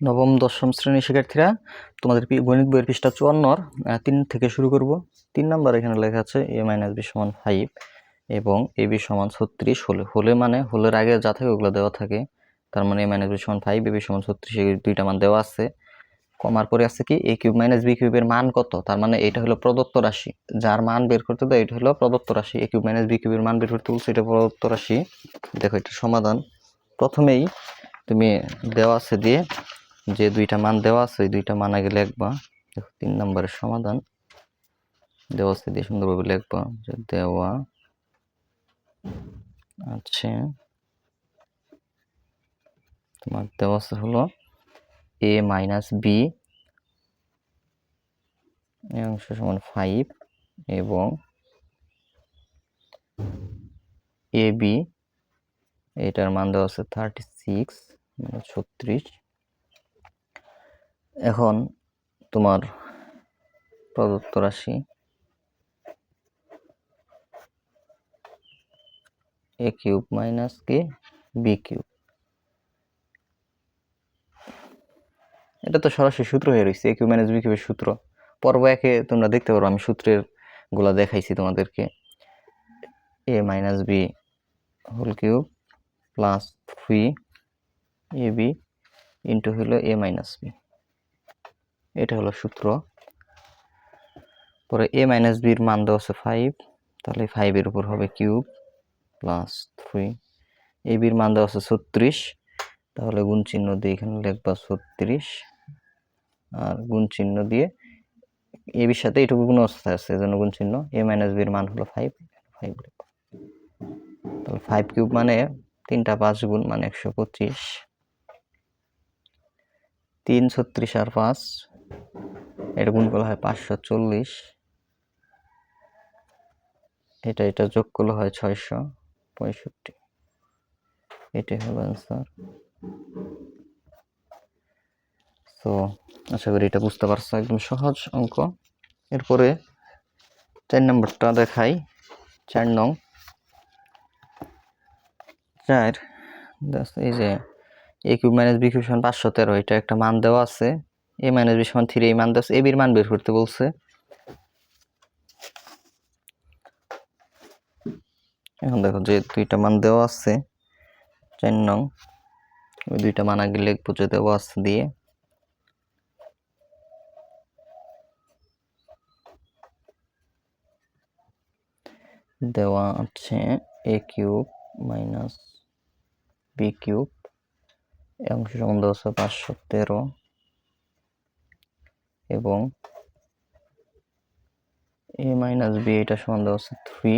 নবম, দশম শ্রেণির শিক্ষার্থীরা, তোমাদের গণিত বইয়ের পৃষ্ঠা চুয়ান্নর তিন থেকে শুরু করব। তিন নাম্বার এখানে লেখা আছে, এ মাইনাস বি সমান ফাইভ এবং এ বি সমান ছত্রিশ হলে। হলে মানে হোলের আগে যা থাকে ওগুলো দেওয়া থাকে। তার মানে এ মাইনাস বি সমান ফাইভ এ বি সমান ছত্রিশ, এই দুইটা মান দেওয়া আছে। কমার পরে আছে কি এ কিউব মাইনাস বি কিউবের মান কত? তার মানে এটা হলো প্রদত্ত রাশি। যার মান বের করতে দেয়, এটা হলো প্রদত্ত রাশি। এ কিউব মাইনাস বি কিউবের মান বের করতে বলছে, এটা প্রদত্ত রাশি। দেখো, এটা সমাধান। প্রথমেই তুমি দেওয়া আছে দিয়ে যে দুইটা মান দেওয়া আছে, ওই দুইটা মান আগে লিখবা দেখো তিন নম্বরের সমাধান দেওয়া আছে, দিয়ে সুন্দরভাবে লিখবা যে দেওয়া আছে। তোমার দেওয়া আছে হলো এ মাইনাস বি অংশ সমান ফাইভ এবং এ বি এটার মান দেওয়া আছে থার্টি সিক্স মানে ছত্রিশ। এখন তোমার প্রদত্ত রাশি এ কিউব মাইনাস কে বি কিউব এটা তো সরাসরি সূত্র হয়ে রয়েছে এ কিউব মাইনাস বি কিউবের সূত্র। পর্ব একে তোমরা দেখতে পারো, আমি সূত্রেরগুলা দেখাইছি তোমাদেরকে। A minus B whole cube plus three A B into হলো এ মাইনাস বি এটা হলো সূত্র। পরে এ মাইনাস বির মান দেওয়া আছে ফাইভ তাহলে ফাইভের উপর হবে কিউব প্লাস থ্রি এ বির মান দেওয়া আছে ছত্রিশ, তাহলে গুণ চিহ্ন দিয়ে এখানে লিখবা ছত্রিশ। আর গুণ চিহ্ন দিয়ে এ বির সাথে এটুকু গুণ অবস্থায় আছে, এজন্য গুণ চিহ্ন। এ মাইনাস বির মান হলো ফাইভ ফাইভ তাহলে ফাইভ কিউব মানে তিনটা পাঁচ গুণ মানে একশো পঁচিশ। তিন ছত্রিশ আর পাঁচ এটা গুণ করলে হয় পাঁচশো চল্লিশ। এটা এটা যোগ করলে হয় ছয়শো পঁয়ষট্টি। এটাই হলো অ্যান্সার তো, আশা করি এটা বুঝতে পারছ, একদম সহজ অঙ্ক। এরপরে চার নম্বরটা দেখাই। চার নং। চার, এই যে A cube minus B cube সমান পাঁচশো তেরো, এটা একটা মান দেওয়া আছে। এ মাইনাস বি সমান থ্রি এই মান আছে এ বির মান বের করতে বলছে। এখন দেখো যে দুইটা মান দেওয়া আছে, চার নং। ওই দুইটা মান আগে লিখব যে দেওয়া আছে দিয়ে। দেওয়া আছে A cube minus B cube এবং সমান দেওয়া আছে পাঁচশো তেরো। এবং এ মাইনাস বি এটা সমান দেওয়া আছে থ্রি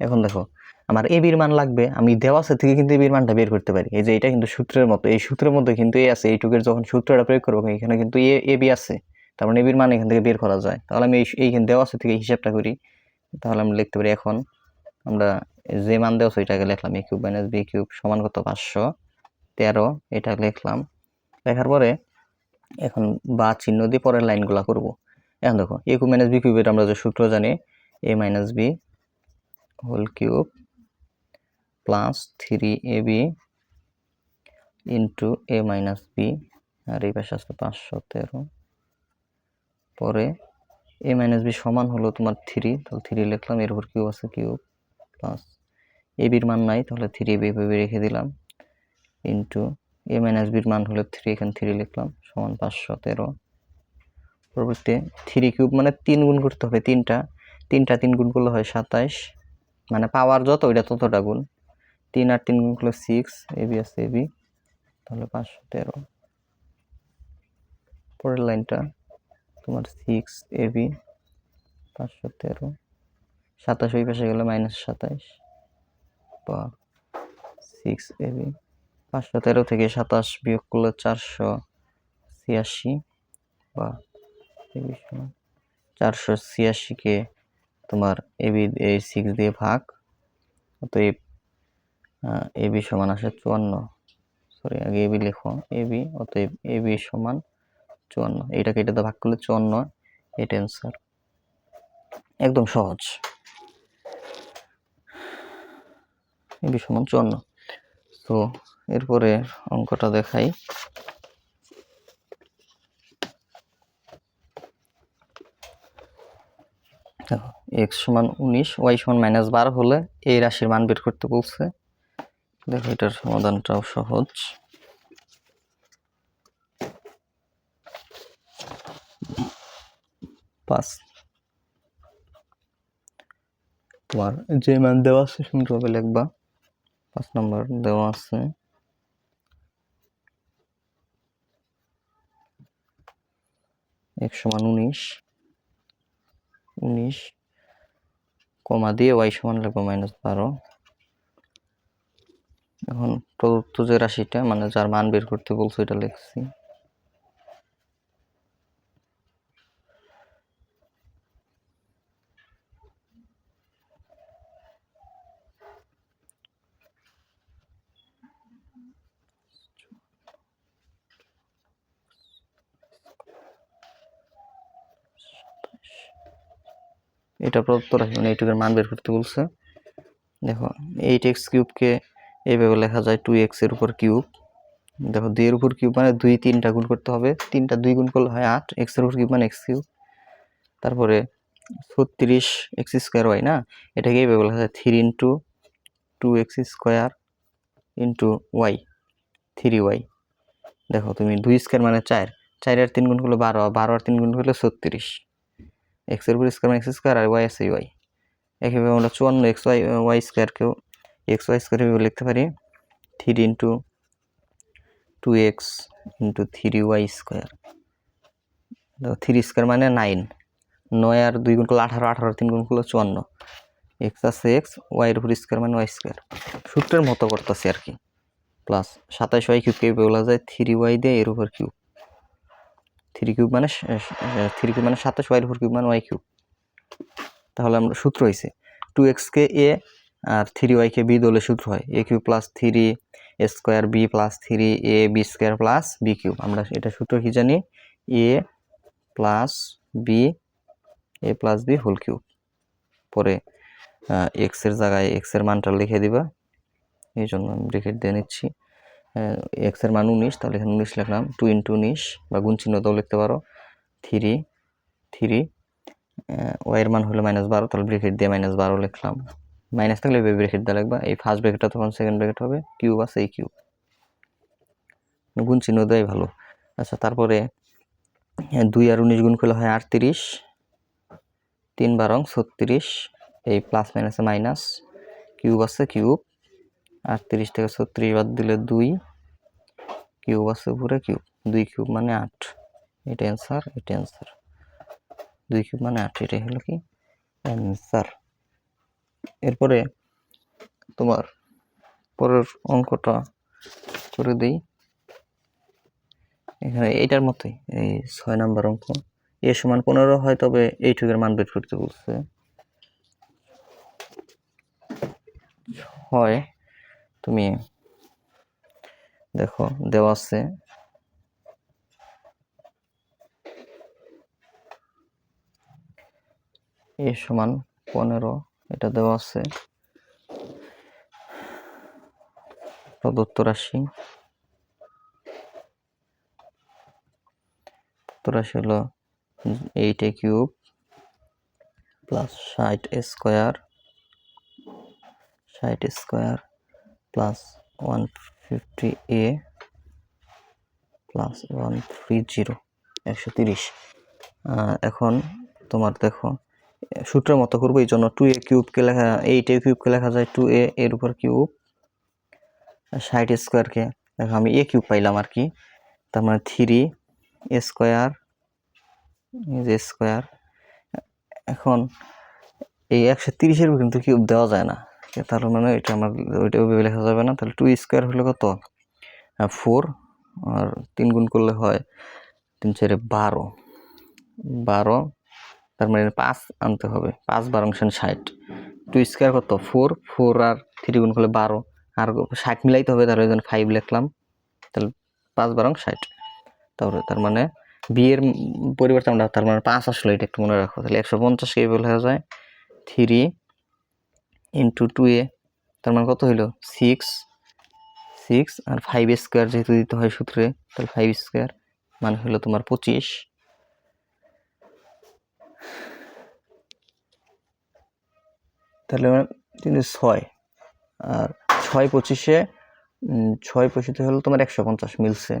এখন দেখো, আমার এ বির মান লাগবে, আমি দেওয়া আছে থেকে কিন্তু এ বির মানটা বের করতে পারি। এই যে এটা কিন্তু সূত্রের মতো, এই সূত্রের মধ্যে কিন্তু এ আছে এইটুকের যখন সূত্রটা প্রয়োগ করব, এখানে কিন্তু এ এ বি আছে। তার মানে এ বির মান এখান থেকে বের করা যায়। তাহলে আমি এইখানে দেওয়া আছে থেকে হিসাবটা করি। তাহলে আমি লিখতে পারি এখন, আমরা যে মান দেওয়া আছে ওইটাকে লিখলাম A cube minus B cube সমান কত? পাঁচশো তেরো, এটা লিখলাম। লেখার পরে এখন বা চিহ্ন দিয়ে পরের লাইনগুলো করব। এখন দেখো এ কিউব মাইনাস বি কিউবের আমরা যে সূত্র জানি A minus B whole cube plus three A B into A minus B আর এই পাশে আসছে পাঁচশো তেরো। পরে এ মাইনাস বি সমান হলো তোমার থ্রি তাহলে থ্রি লিখলাম, এর উপর কিউব আছে কিউব প্লাস এ বির মান নাই, তাহলে থ্রি এ বি রেখে দিলাম ইন্টু এ মাইনাস বির মান হলো থ্রি এখানে থ্রি লিখলাম, সমান পাঁচশো তেরো। পরবর্তী থ্রি কিউব মানে তিন গুণ করতে হবে, তিনটা। তিনটা তিন গুণ করলে হয় সাতাইশ। মানে পাওয়ার যত, ওইটা ততটা গুণ। তিন আর তিন গুণ করলে সিক্স এ বি আছে এ বি তাহলে পাঁচশো তেরো। পরের লাইনটা, তোমার সিক্স এ বি পাঁচশো তেরো। সাতাশ ওই পাশে গেলে মাইনাস সাতাইশ। বা সিক্স এ বি পাঁচশো তেরো থেকে সাতাশ বিয়োগ করলে চারশো ছিয়াশি বা চারশো ছিয়াশিকে তোমার এবি এই সিক্স দিয়ে ভাগ, অতএব এবি সমান আসে চুয়ান্ন। সরি আগে এবি লেখো এবি অতএব এবি সমান চুয়ান্ন। এইটাকে এটাতে ভাগ করলে চুয়ান্ন, এটা অ্যান্সার একদম সহজ। এবি সমান চুয়ান্ন। তো এরপরে অঙ্কটা দেখাই। এক্স সমান উনিশ ওয়াই সমান মাইনাস বার হলে এই রাশির মান বের করতে বলছে। দেখো, এটার সমাধানটাও সহজ। পাঁচ। তোমার যে মান দেওয়া আছে সেটা লিখবা? পাঁচ নম্বর দেওয়া আছে। এক সমান উনিশ। উনিশ কমা দিয়ে ওয়াই সমান লিখব মাইনাস বারো। এখন প্রদত্ত যে রাশিটা মানে যার মান বের করতে বলছো, এটা লিখছি। এটা প্রদত্ত রাশি মানে এইটুকুর মান বের করতে বলছে। দেখো, এইট এক্স কিউবকে এইভাবে লেখা যায় টু এক্সের উপর কিউব। দেখো, দুই এর উপর কিউব মানে দুই তিনটা গুণ করতে হবে। তিনটা দুই গুণ করলে হয় আট এক্সের উপর কিউব মানে এক্স কিউব। তারপরে ছত্রিশ এক্স স্কোয়ার ওয়াই, না? এটাকে এইভাবে লেখা যায় three into two X square into Y, three Y. দেখো, তুমি দুই স্কোয়ার মানে চার। চার আর তিন গুণ করলে বারো বারো আর তিন গুণ করলে ছত্রিশ। এক্সের উপর স্কোয়ার মানে এক্স স্কোয়ার আর ওয়াই আছে ওয়াই। একইভাবে আমরা চুয়ান্ন এক্স ওয়াই ওয়াই স্কোয়ারকেও এক্স ওয়াই স্কোয়ার হিসেবে লিখতে পারি। Three into two X into three Y square. Three square মানে নাইন। নয় আর দুই গুণ করলে আঠারো আঠারো তিন গুণ করলে চুয়ান্ন। এক্স আছে এক্স ওয়াইয়ের উপর স্কোয়ার মানে ওয়াই স্কোয়ার। সূত্রের মতো করতেছি আর কি। প্লাস সাতাশ ওয়াই কিউবকে বলা যায় থ্রি ওয়াই দিয়ে এর উপর কিউব। থ্রি কিউব মানে থ্রি কিউব মানে সাতাশ ওয়াইয়ের উপর কিউব মানে ওয়াই কিউব তাহলে আমরা সূত্র হয়েছে টু এক্সকে এ আর থ্রি ওয়াইকে বি দলে সূত্র হয়। A cube plus three A square B plus three A B square plus B cube আমরা এটা সূত্র কি জানি? A plus B A plus B whole cube পরে এক্সের জায়গায় এক্সের মানটা লিখে দিবা। এই জন্য আমি ব্রেকেট দিয়ে নিচ্ছি। এক্সের মান উনিশ, তাহলে এখানে উনিশ লিখলাম। টু ইন্টু উনিশ বা গুণ চিহ্ন দাও লিখতে পারো। থ্রি থ্রি ওয়াইয়ের মান হলো মাইনাস বারো, তাহলে ব্রেকেট দিয়ে মাইনাস বারো লিখলাম। মাইনাস থাকলে ব্রেকেট দিয়ে লিখবা। এই ফার্স্ট ব্রেকেটটা তখন সেকেন্ড ব্রেকেট হবে কিউব আছে এই কিউব গুণ চিহ্ন দেয় ভালো। আচ্ছা তারপরে দুই আর উনিশ গুণ করলে হয় আটত্রিশ। তিন বারং ছত্রিশ, এই প্লাস মাইনাসে মাইনাস কিউব আছে কিউব আটত্রিশ থেকে ছত্রিশ বাদ দিলে দুই। কিউব আছে উপরে, কিউব। দুই কিউব মানে আট। এটা অ্যান্সার এটা অ্যান্সার দুই কিউব মানে আট এটাই হলো কি? অ্যান্সার এরপরে তোমার পরের অঙ্কটা করে দিই। এখানে এইটার মতোই, এই ছয় নাম্বার অঙ্ক। এ সমান পনেরো হয়, তবে এইটুকের মান বের করতে বলছে। হয় তুমি দেখো, দেওয়া আছে। এ সমান পনেরো, এটা দেওয়া আছে। প্রদত্ত রাশি। রাশি হলো এইট এ কিউব প্লাস ষাট স্কোয়ার ষাট square plus one fifty A plus one three zero একশো তিরিশ। এখন তোমার দেখো, সূত্রের মতো করব, এই জন্য টু এ কিউবকে লেখা এইট এ কিউবকে লেখা যায় টু এ এর উপর কিউব ষাট স্কোয়ারকে দেখো আমি এ কিউব পাইলাম আর কি। তার মানে থ্রি স্কোয়ার যে স্কোয়ার এখন এই একশো তিরিশের কিন্তু কিউব দেওয়া যায় না। তার মানে এটা আমার, ওইটা ওইভাবে লেখা যাবে না। তাহলে টু স্কোয়ার হলে কত? ফোর আর তিন গুণ করলে হয় তিন চারে বারো। বারো, তার মানে পাঁচ আনতে হবে। পাঁচ বারো অংশ ষাট। টু স্কোয়ার কত? ফোর ফোর আর থ্রি গুণ করলে বারো। আর ষাট মিলাইতে হবে তার জন্য ফাইভ লিখলাম। তাহলে পাঁচ বারং ষাট। তারপরে তার মানে বিয়ের পরিবর্তে আমরা, তার মানে পাঁচ আসলে, এটা একটু মনে রাখো। তাহলে একশো পঞ্চাশকে বলা যায়? থ্রি ইন্টু টু এ তার মানে কত হইল? সিক্স সিক্স আর ফাইভ স্কোয়ার যেহেতু দিতে হয় সূত্রে, তাহলে ফাইভ স্কোয়ার মানে হলো তোমার পঁচিশ। তাহলে তিন ছয়, আর ছয় পঁচিশে ছয় পঁচিশে হলো তোমার একশো পঞ্চাশ মিলছে।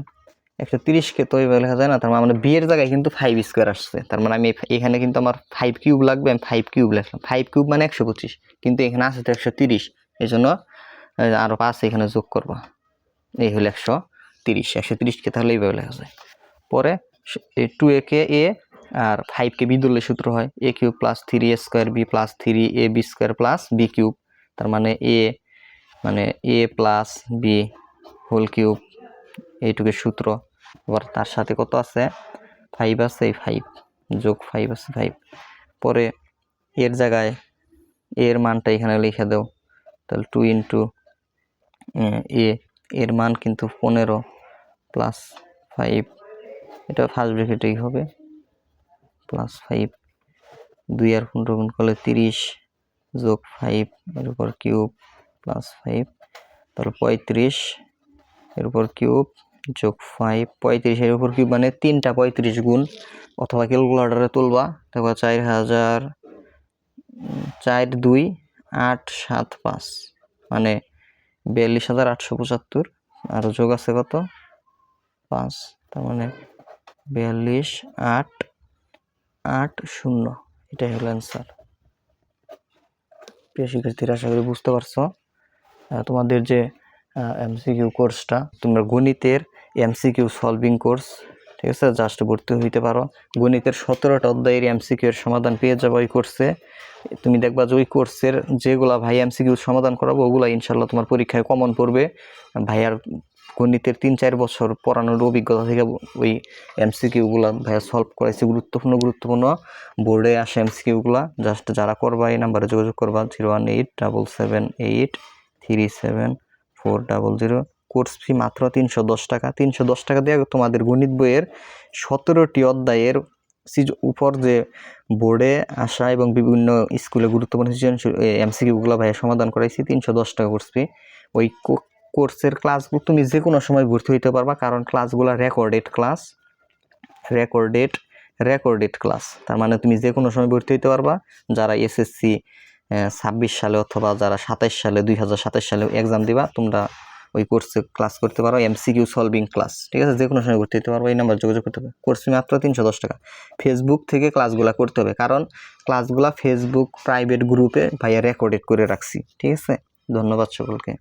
একশো তিরিশকে তো এইভাবে লেখা যায় না? তার মানে আমার বিয়ের জায়গায় কিন্তু ফাইভ স্কোয়ার আসছে। তার মানে আমি এখানে কিন্তু আমার ফাইভ কিউব লাগবে, আমি ফাইভ কিউব লিখলাম। ফাইভ কিউব মানে একশো পঁচিশ, কিন্তু এখানে আছে তো একশো তিরিশ। এই জন্য আরও পাঁচ এখানে যোগ করবা। এই হলো একশো তিরিশ, একশো তিরিশকে তাহলে এইভাবে লেখা যায়। পরে টু এ কে এ আর ফাইভ কে বি ধরলে সূত্র হয়। A cube plus three A square B plus three A B square plus B cube তার মানে এ মানে A plus B whole cube এইটুকের সূত্র। আবার তার সাথে কত আছে? ফাইভ আছে, এই ফাইভ যোগ ফাইভ আছে ফাইভ পরে এর জায়গায় এর মানটা এখানে লিখে দাও। তাহলে টু ইন্টু এ এর মান কিন্তু পনেরো প্লাস ফাইভ এটা ফার্স্ট ব্রেকেটেই হবে। প্লাস ফাইভ দুই আর পনেরো গুণ করলে তিরিশ। যোগ ফাইভ এর উপর কিউব প্লাস ফাইভ তাহলে পঁয়ত্রিশ। এর উপর কিউব যোগ ফাইভ পঁয়ত্রিশের উপর কিউব মানে তিনটা পঁয়ত্রিশ গুণ অথবা ক্যালকুলেটারে তুলবা তারপর চার হাজার চার দুই, আট সাত পাঁচ মানে বিয়াল্লিশ হাজার আটশো পঁচাত্তর, আর যোগ আছে কত? পাঁচ, তার মানে বিয়াল্লিশ আট আট শূন্য, এটাই হলো অ্যান্সার প্রিয় শিক্ষার্থীরা, আশা করি বুঝতে পারছ। তোমাদের যে এমসিকিউ কোর্সটা তোমরা গণিতের এমসিকিউ সলভিং কোর্স ঠিক আছে? জাস্ট ভর্তি হইতে পারো। গণিতের সতেরোটা অধ্যায়ের এমসিকিউ এর সমাধান পেয়ে যাব ওই কোর্সে তুমি দেখবা যে ওই কোর্সের যেগুলা ভাই এমসিকিউ সমাধান করাবো, ওগুলা ইনশাল্লাহ তোমার পরীক্ষায় কমন পড়বে। ভাইয়ার গণিতের তিন চার বছর পড়ানোর অভিজ্ঞতা থেকে ওই এমসিকিউগুলা ভাইয়া সলভ করাইছে গুরুত্বপূর্ণ গুরুত্বপূর্ণ। বোর্ডে আসে এমসিকিউগুলা জাস্ট যারা করবা, এই নাম্বারে যোগাযোগ করবা zero one eight double seven eight three seven four double zero course fee মাত্র তিনশো দশ টাকা। তিনশো দশ টাকা দিয়ে তোমাদের গণিত বইয়ের সতেরোটি অধ্যায়ের সিজ- উপর যে বোর্ডে আসা এবং বিভিন্ন স্কুলে গুরুত্বপূর্ণ সৃজনশীল এমসিকিউগুলো ভাইয়া সমাধান করাইছি। তিনশো দশ টাকা কোর্স ফি ওই কোর্সের ক্লাসগুলো তুমি যে কোনো সময় ভর্তি হইতে পারবা, কারণ ক্লাসগুলো recorded class recorded recorded class তার মানে তুমি যে কোনো সময় ভর্তি হইতে পারবা। যারা এসএসসি ছাব্বিশ সালে অথবা যারা সাতাইশ সালে দুই হাজার সাতাইশ সালে এক্সাম দিবা, তোমরা ওই কোর্সে ক্লাস করতে পারো এমসিকিউ সলভিং ক্লাস ঠিক আছে? যে কোনো সময় করতে দিতে পারব এই নাম্বার যোগাযোগ করতে হবে। কোর্স মাত্র তিনশো দশ টাকা। ফেসবুক থেকে ক্লাসগুলো করতে হবে, কারণ ক্লাসগুলো ফেসবুক প্রাইভেট গ্রুপে ভাইয়া রেকর্ডেড করে রাখছি, ঠিক আছে? ধন্যবাদ সকলকে।